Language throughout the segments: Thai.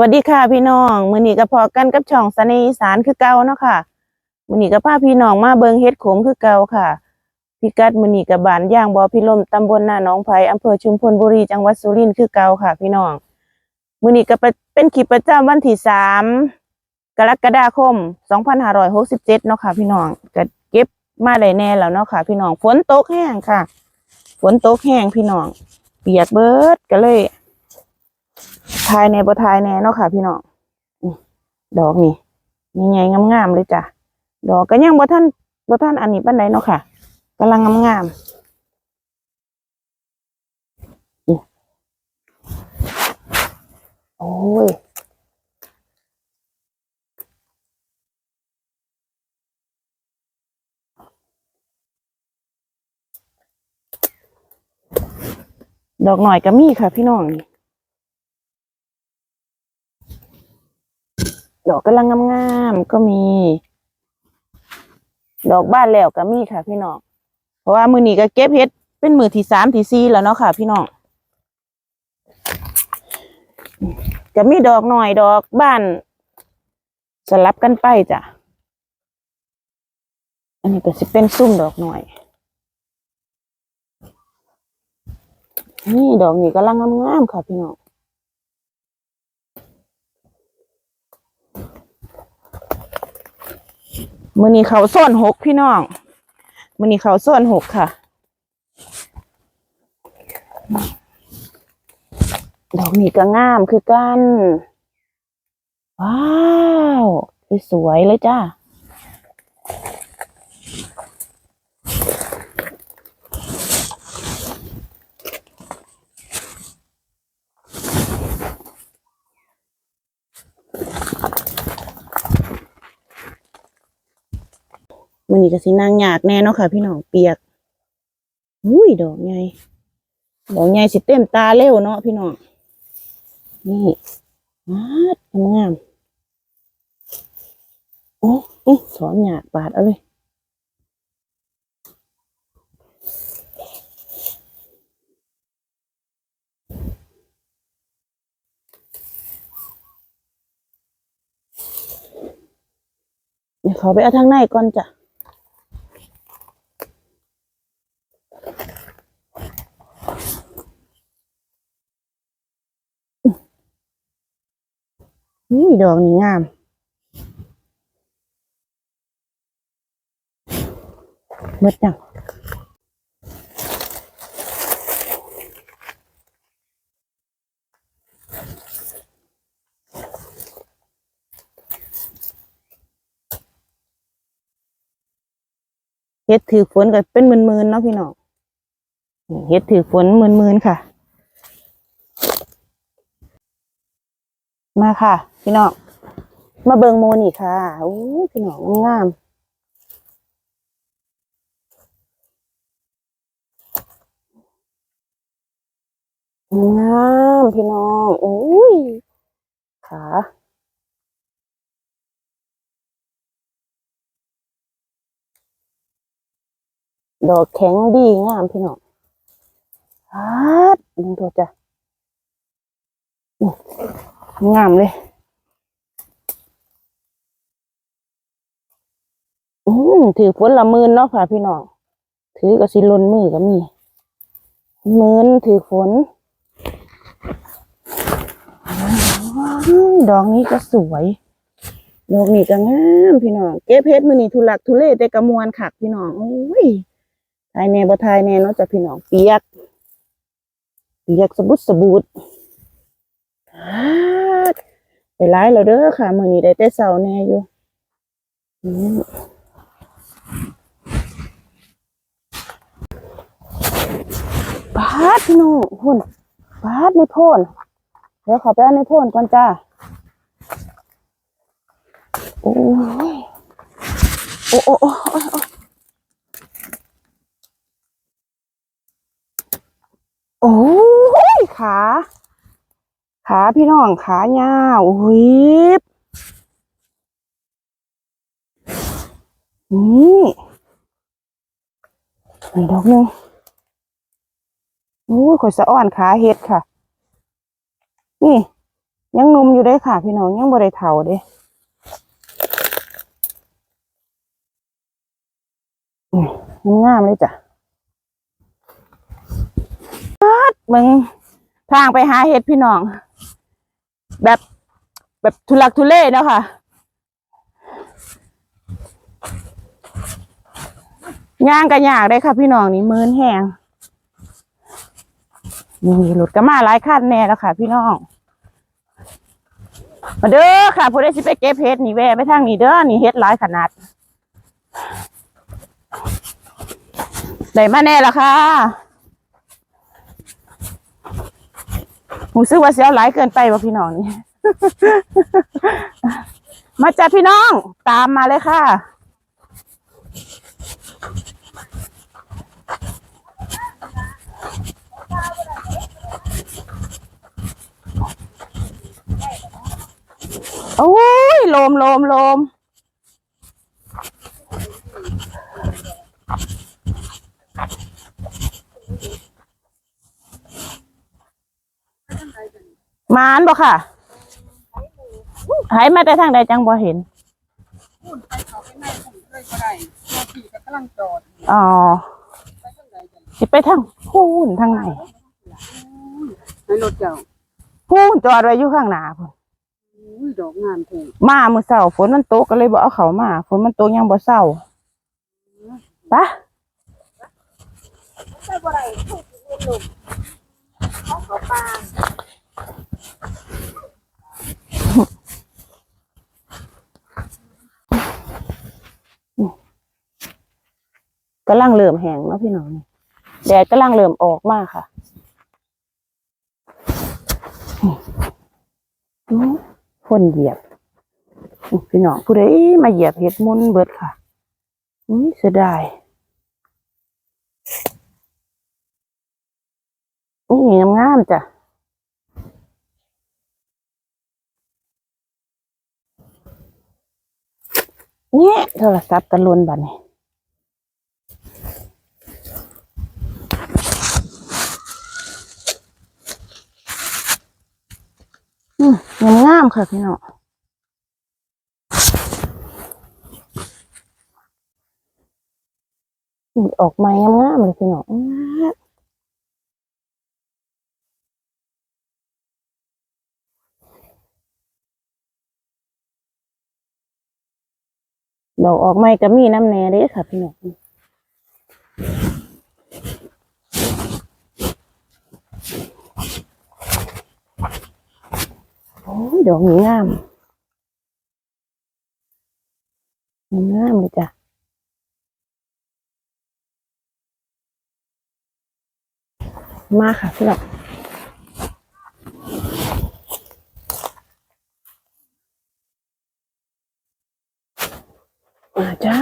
วัสดีค่ะพี่น้องมือนี้ก็พอกันกับช่องสนีอีสานคือเก่าเนาะค่ะมือนี้ก็พาพี่น้องมาเบิงเฮ็ดโขมคือเก่าค่ะพิกัดมือนี้ก็บ้านย่างบ่อพิลมตำบลน้าหนองไผ่อำเภอชุมพลบุรีจังหวัดสุรินทร์คือเก่าค่ะ พี่น้องมือนี้ก็เป็นคลิปประจำวันที่3กรกฎาคม2567เนาะค่ะ พี่น้องก็เก็บมาได้แน่แล้วเนาะค่ะ พี่น้องฝนตกแห้งค่ะ ฝนตกแห้งพี่น้องเปียกเบิดก็เลย ทายในบ่ทายแน่เนาะค่ะ พี่น้องดอกนี่นี่ไงงามๆเลยจ้ะดอกก็ยังบ่ท่านบ่ท่านอันนี้ปานใดเนาะค่ะกำลังงามๆโอ้ย ดอกหน่อยก็มีค่ะพี่น้องนี่ ดอกกำลังงามๆก็มี ดอกบ้านแล้วก็มีค่ะ พี่น้องเพราะว่ามือนี้ก็เก็บเฮ็ดเป็นมือที่สามที่สี่แล้วเนาะค่ะ พี่น้องก็มีดอกหน่อยดอกบ้านสลับกันไปจ้ะอันนี้ก็สิเป็นซุ่มดอกหน่อย นี่ดอกนี้กำลังงามๆค่ะพี่น้อง มือนี้เขาส้นหกพี่น้องมือนี้เขาส้นหกค่ะ ดอกนี้ก็งามคือกัน ว้าว สวยเลยจ้า มือนี้ก็สินางยากแน่เนาะค่ะ พี่น้องเปียกอุ้ยดอกใหญ่ดอกใหญ่สิเต็มตาเร็วเนาะพี่น้องนี่มาดงามโอ้อื้อสอนหยากบาดเอาเลยเดี๋ยวขาไปเอาทางในก่อนจ้ะ นี่ดอกนี่งามหมดจังเฮ็ดถือฝนก็เป็นหมื่นๆเนาะพี่น้องเฮ็ดถือฝนหมื่นๆค่ะ มาค่ะ พี่น้องมาเบิงโมนี่ค่ะโอ้ยพี่น้องงามงามพี่น้องโอ้ยขาดอกแข็งดีงามพี่น้องฮัดมึงตัวจ้ะ งามเลยอืมถือฝนละมื่นเนาะค่ะพี่น้องถือก็สิลนมือก็มีมื่นถือฝนดอกนี้ก็สวยดอกนี้ก็งามพี่น้องเก็บเพชรมือนี่ทุลักทุเลแต่กระมวลขักพี่น้องโอ้ยทายแน่บ่ทายแน่เนาะจ้ะพี่น้องเปียกเปียกสบุดสบูดฮัด ไปไล่แล้วเด้อค่ะมือนี้ได้แต่เสาแน่อยู่อืมปาดพี่น้องหุ่นปาดในโพนเดี๋ยวขอไปเอาในโพนก่อนจ้าโอ้ยโอ้โอ้โอ้โอ้โอ้โอ้ยขา ขาพี่น้องขายาวโอ้ยนี่อีกดอกหนึงโอ้ยข่อยสะอ้อนขาเฮ็ดค่ะ นี่ ยังนุ่มอยู่เด้ค่ะพี่น้องยังบ่ได้เฒ่าเด้อืมงามเลยจ้ะปัดมึงทางไปหาเห็ดพี่น้อง แบบแบบทุลักทุเลเนาะค่ะ ย่างกันยากเลยค่ะพี่น้องนี่มืนแหงนี่รถก็มาหลายคันแน่แล้วค่ะ พี่น้อง มาเด้อค่ะผู้ใดสิไปเก็บเห็ดนี่แวะไปทางนี้เด้อนี่เห็ดหลายขนาดได้มาแน่ละค่ะ หูซื้อว่าเสียวหลายเกินไปว่ะพี่น้องนี่ มาจ้ะพี่น้อง ตามมาเลยค่ะ โอ้ย โลมโลมโลม มานบ่ค่ะหายมาแต่ทางใดจังบ่เห็นพูดไปเขาไปในผมเลยก็ได้หน้าที่ก็กำลังจอดอ๋อไปทางใดกันสิไปทางพูนทางไหนในรถเจ้าพูนจอดไว้อยู่ข้างหน้าพุ่นอุ้ยดอกงามแท้มามื้อเช้าฝนมันตกก็เลยบ่เอาเขามาฝนมันตกยังบ่เช้าปะใช่บ่ได้ถูกเงินลงของเขาปา กำลังเริ่มแห้งเนาะพี่น้องแดดกำลังเริ่มออกมากค่ะอื้อคนเหยียบพี่น้องผู้ใดมาเหยียบเห็ดมุนเบิดค่ะอุ้ยเสียดายอุ้ยงามๆจ้ะเนี่ยโทรศัพท์กันลวนบัดนี้ อืมงามๆ ค่ะพี่น้องอืมออกมางามๆเลยพี่น้องอื้อดอกออกไม้ก็มีน้ำแน่เด้ค่ะพี่น้อง ยดอกนี้งามงามเลยจ้ะมาค่ะพี่น้องมาจ้า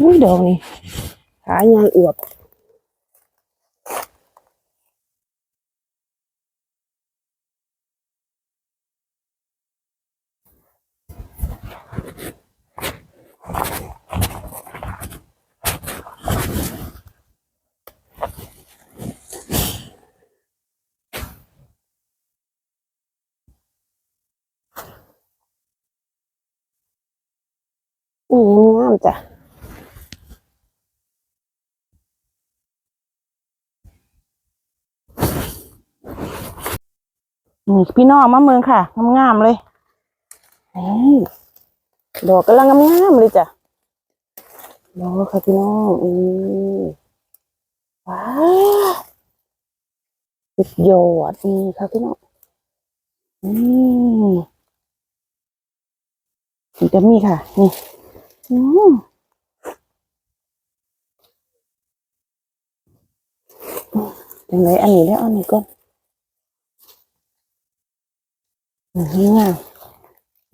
อุ้ยดอกนี่ขาใหญ่อวบอืมงามจ้ะ นี่พี่น้องมาเมืองค่ะงามๆเลยดอกกำลังงามๆเลยจ้ะดอกค่ะพี่น้องอือว้าสุดยอดนี่ค่ะพี่น้องอืมจะมีค่ะ นี่อืมยังไงอันนี้แล้วอันนี้ก่อน อืมง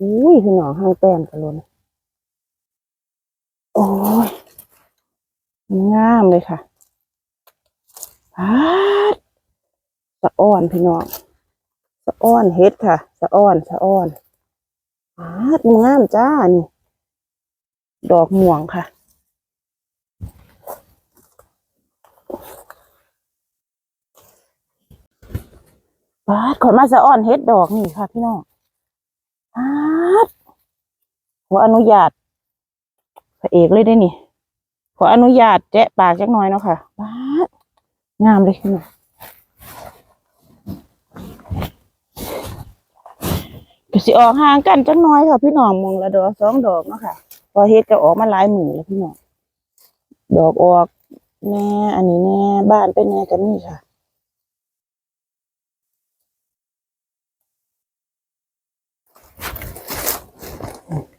อุ้ยพี่น้องห้างแป้นกันลนโอ้ยงามเลยค่ะพาดสะอ้อนพี่น้องสะอ้อนเฮ็ดค่ะ สะอ้อนสะอ้อนพาดงามจ้านี่ ดอกม่วงค่ะ ปาดขอนมาสะอ้อนเฮ็ดดอกนี่ค่ะ พี่น้องปาดขออนุญาตพระเอกเลยได้นี่ ขออนุญาตแจะปากจักหน่อยเนาะค่ะปาดงามเลยพี่น้องก็สิออกห่างกันจักหน้อยค่ะพี่น้องมองละดอกสองดอกเนาะค่ะ พอเฮ็ดก็ออกมาหลายหมื่นแล้วพี่น้องดอกออกแน่อันนี้แน่บ้านเป็นแน่กันนี่ค่ะ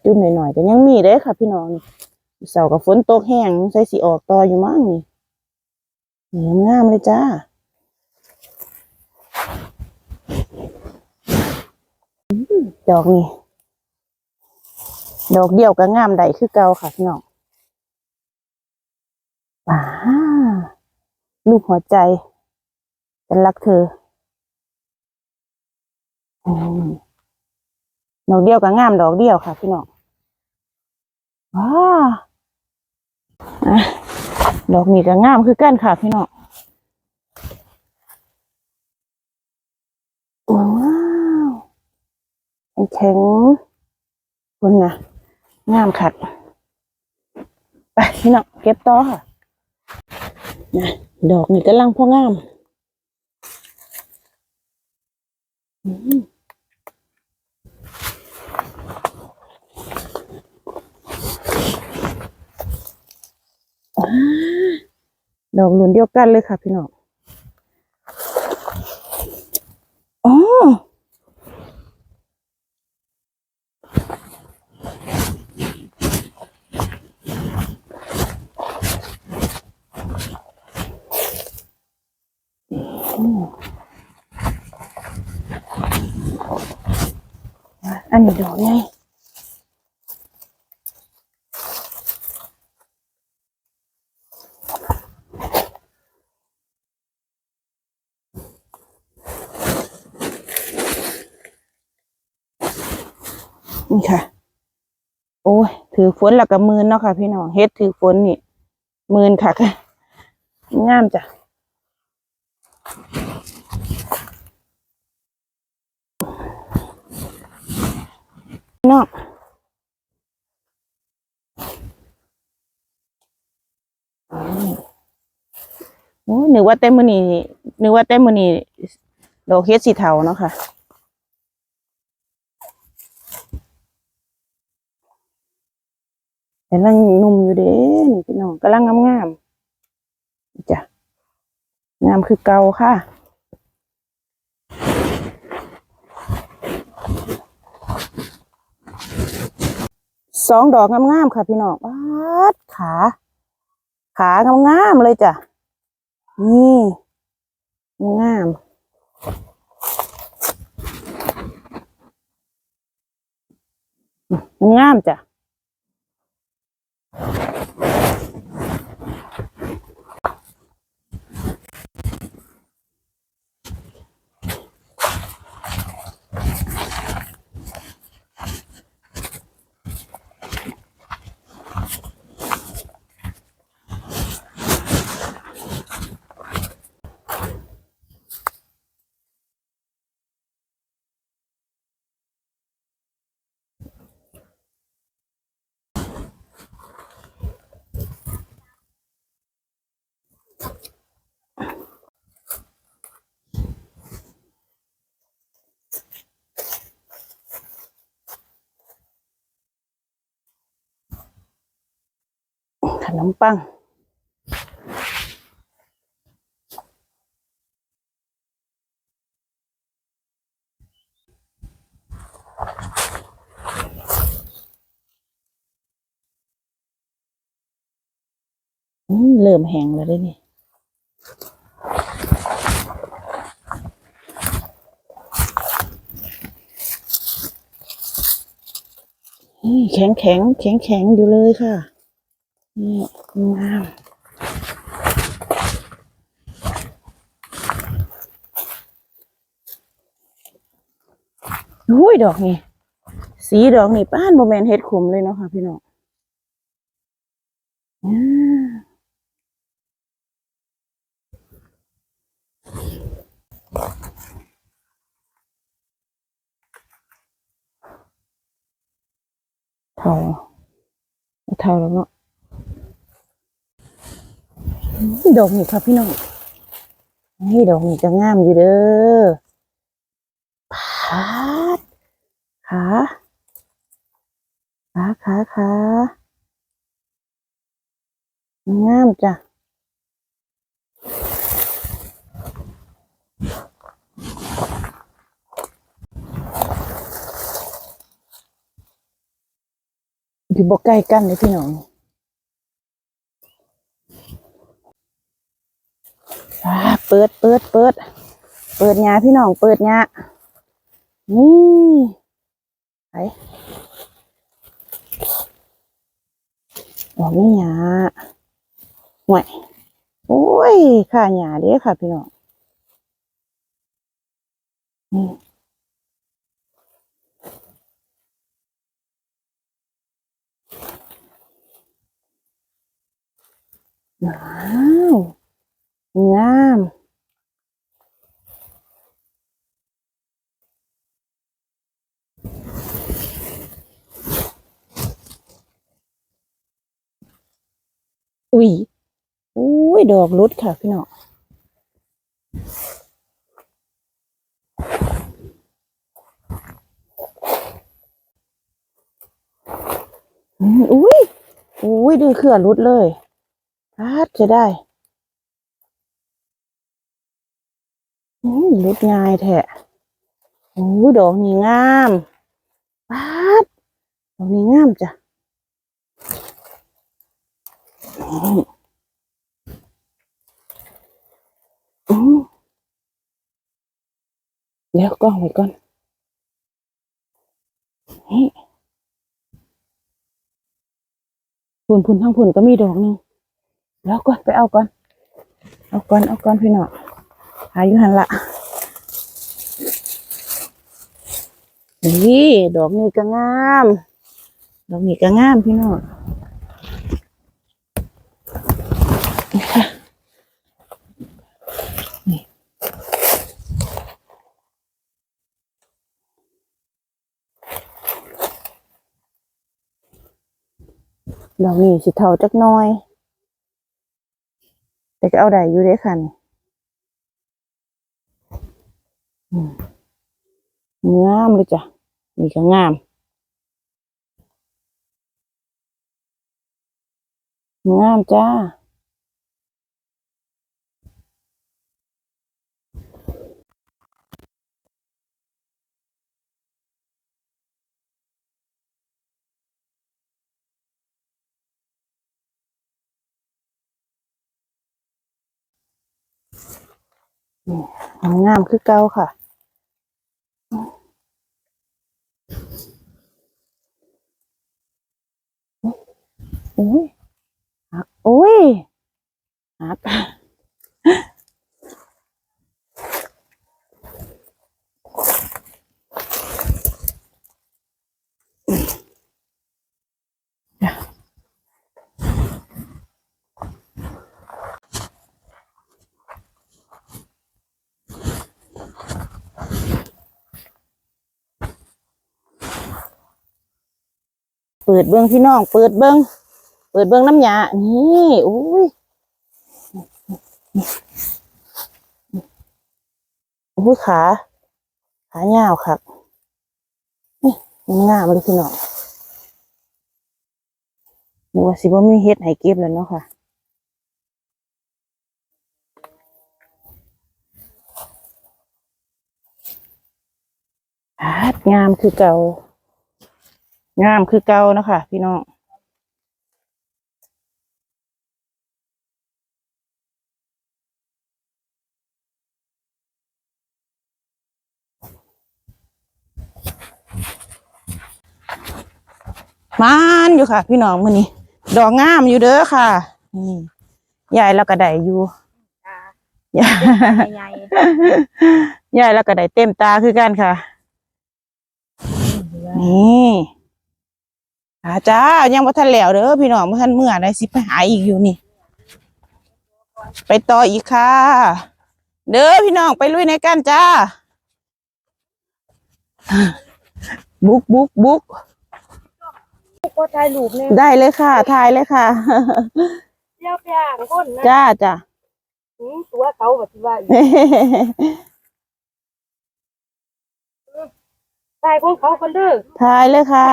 จุ่มหน่อยๆก็ยังมีเด้ค่ะ พี่น้องเสากับฝนตกแห้งใส่สีออกต่ออยู่มั้งนี่นี่งามเลยจ้าดอกนี่ดอกเดียวก็งามได้คือเก่าค่ะพี่น้องว้าลูกหัวใจฉันรักเธอดอกเดียวก็งามดอกเดียวค่ะพี่น้อง ว้าอะดอกนี้ก็งามคือกันค่ะพี่น้องว้าวแข็งคนนะงามค่ะไปพี่น้องเก็บต่อค่ะนะดอกนี้กำลังพองาม อืม ดอกหลุนเดียวกันเลยค่ะพี่น้องอ๋ออันนี้ดอกไง นี่ค่ะ โอ้ยถือฝนแล้วก็มืนเนาะค่ะ พี่น้องเฮ็ดถือฝนนี่มืนค่ะค่ะงามจ้ะพี่น้องโอ้ยนึกว่าเต้มมือนี่นึกว่าเต้มมือนี่ดอกเฮ็ดสีเทาเนาะค่ะ กำลังหนุ่มอยู่เด้นี่พี่น้องกำลังงามๆจ้ะงามคือเก่าค่ะสองดอกงามๆค่ะพี่น้องปาดขา ขางามๆเลยจ้ะ นี่งามงามจ้ะ ขนมปัง เริ่มแห้งแล้วด้นี่แข็งแข็งแข็งแข็งอยู่เลยค่ะ นี่งามอุ้ยดอกนี่สีดอกนี่ป้านโมเมนเฮ็ดขมเลยเนาะค่ะพี่น้องอ่าเท่าเท่าแล้วเนาะ ดอกนี่ค่ะพี่น้องนี่ดอกนี่จะงามอยู่เด้อพาดขาขาขาขางามจ้ะอยู่บ่ใกล้กันเลยพี่น้องอ่า เปิดเปิดเปิด เปิดหยาพี่น้องเปิดหยานี่ไปดอกนี่หยาห่วยโอ้ยค่าหยาเด้ค่ะพี่น้องนี่ว้าว งามอุ้ยอุ้ยดอกรุดค่ะพี่น้องอุ้ยอุ้ยดูเครือรุดเลยพาดจะได้อืม รุดง่ายแท้โอ้ยดอกนี้งามพาดดอกนี้งามจ้ะอืมอืมเดี๋ยวกล้องไว้ก่อนนี่พุ่นพุ่นทั้งพุ่นก็มีดอกนึงแล้วก่อนไปเอาก่อน เอาก่อน เอาก่อนพี่น้อง หาอยู่หันละนี่ดอกนี้ก็งาม ดอกนี้ก็งามพี่น้องนี่ดอกนี้สิเท่าจักน้อย แต่ก็เอาได้อยู่เด้ค่ะนี่อืม งามเลยจ้ะนี่ก็งามงามจ้างามคือเก่าค่ะ อ้ยหักโอ้ยหักเปิดเบิ้งพี่น้อง เปิดเบิ้ง ปิดเบิ้องน้ำยา นี่อุ้ยอุ้ยขา ขาเงาวครับ นี่งามเลยพี่น้องนึกว่าสิบ่มีเฮ็ดให้เก็บแล้วเนาะค่ะ งามคือเก่า งามคือเก่านะคะพี่น้อง มานอยู่ค่ะ พี่น้องมื้อนี้ดอกงามอยู่เด้อค่ะนี่ยายแล้วก็ได้อยู่จ้ายายใหญ่ยายแล้วก็ได้เต็มตาคือกันค่ะๆนี่อาจ้ายังบ่ทันแล้วเด้อพี่น้องบ่ทันเมื่อได้สิไปหาอีกอยู่นี่ ไปต่ออีกค่ะ เด้อพี่น้องไปลุยในกันจ้า บุกบุกบุก ก็ถ่ายรูปเนี่ยได้เลยค่ะถ่ายเลยค่ะเจ้าย่างคนนะจ้าจ้าหืมตัวเขาแบบที่ว่าอีกถ่ายของเขาคนเด้อถ่ายเลยค่ะ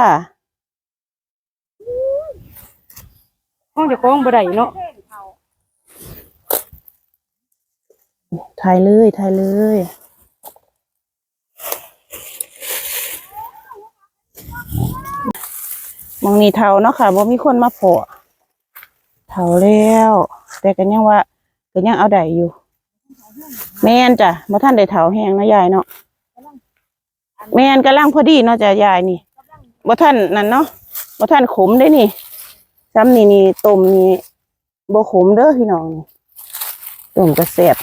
ห้องเจ้าของบ่ได้เนาะถ่ายเลยถ่ายเลย มองนี่เทาเนาะค่ะบ่มีคนมาโผล่เท่าแล้ว แต่ก็ยังว่าก็ยังเอาได้อยู่ แม่นจ้ะบ่ท่านได้เทาแห้งนะยายเนาะแม่นกำลังพอดีเนาะจ้ะยายนี่บ่ท่านนั่นเนาะบ่ท่านขมได้นี่ซ้ำนี่นี่ต้มนี่บ่ขมเด้อพี่น้องนี่ต้มกระแซ่บ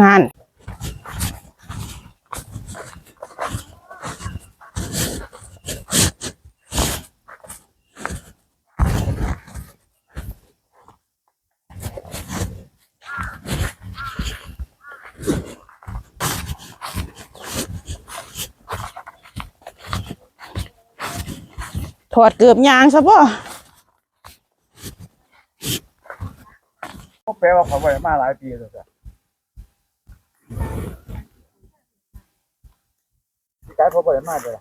งานถอดเกือบยางซะป่ะ แปลว่าเขาไปมาหลายปีแล้วจ้ะพี่กายเขาไปมาเลย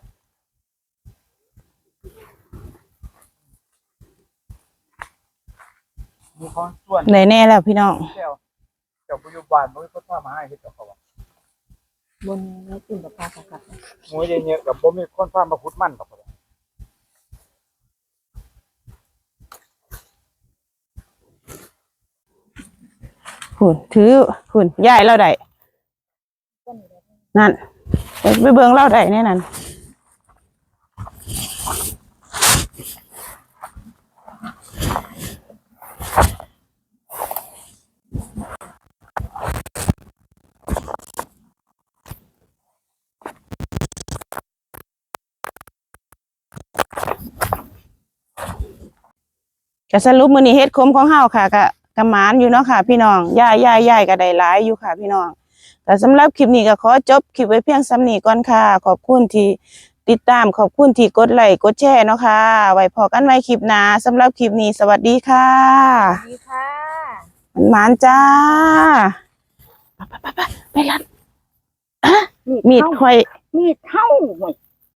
มีคนส่วนไหนแน่แล้วพี่น้องเจ้าเจ้าปัจจุบันมันก็ทำมาให้เฮ็ดกับเขาว่าบนนี้กินกับปลากับหมูเยอะๆกับบ่มีคนพามาขุดมันกับเขา หุ่นถือหุ่นยายเราได้นั่นไปเบิ่งเราได้แน่นั่นก็สรุปมือนี้เฮ็ดขมของเฮาค่ะก็ กำหมานอยู่เนาะค่ะ พี่น้องยายยายยายก็ได้หลายอยู่ค่ะ พี่น้องแต่สำหรับคลิปนี้ก็ขอจบคลิปไว้เพียงส่ำนี้ก่อนค่ะ ขอบคุณที่ติดตามขอบคุณที่กดไลค์กดแชร์เนาะค่ะ ไว้พอกันไว้คลิปหน้าสำหรับคลิปนี้สวัสดีค่ะดีค่ะมันหมานจ้าไปไปไปไปไปรัดมีดค่อยมีดเท่าหมด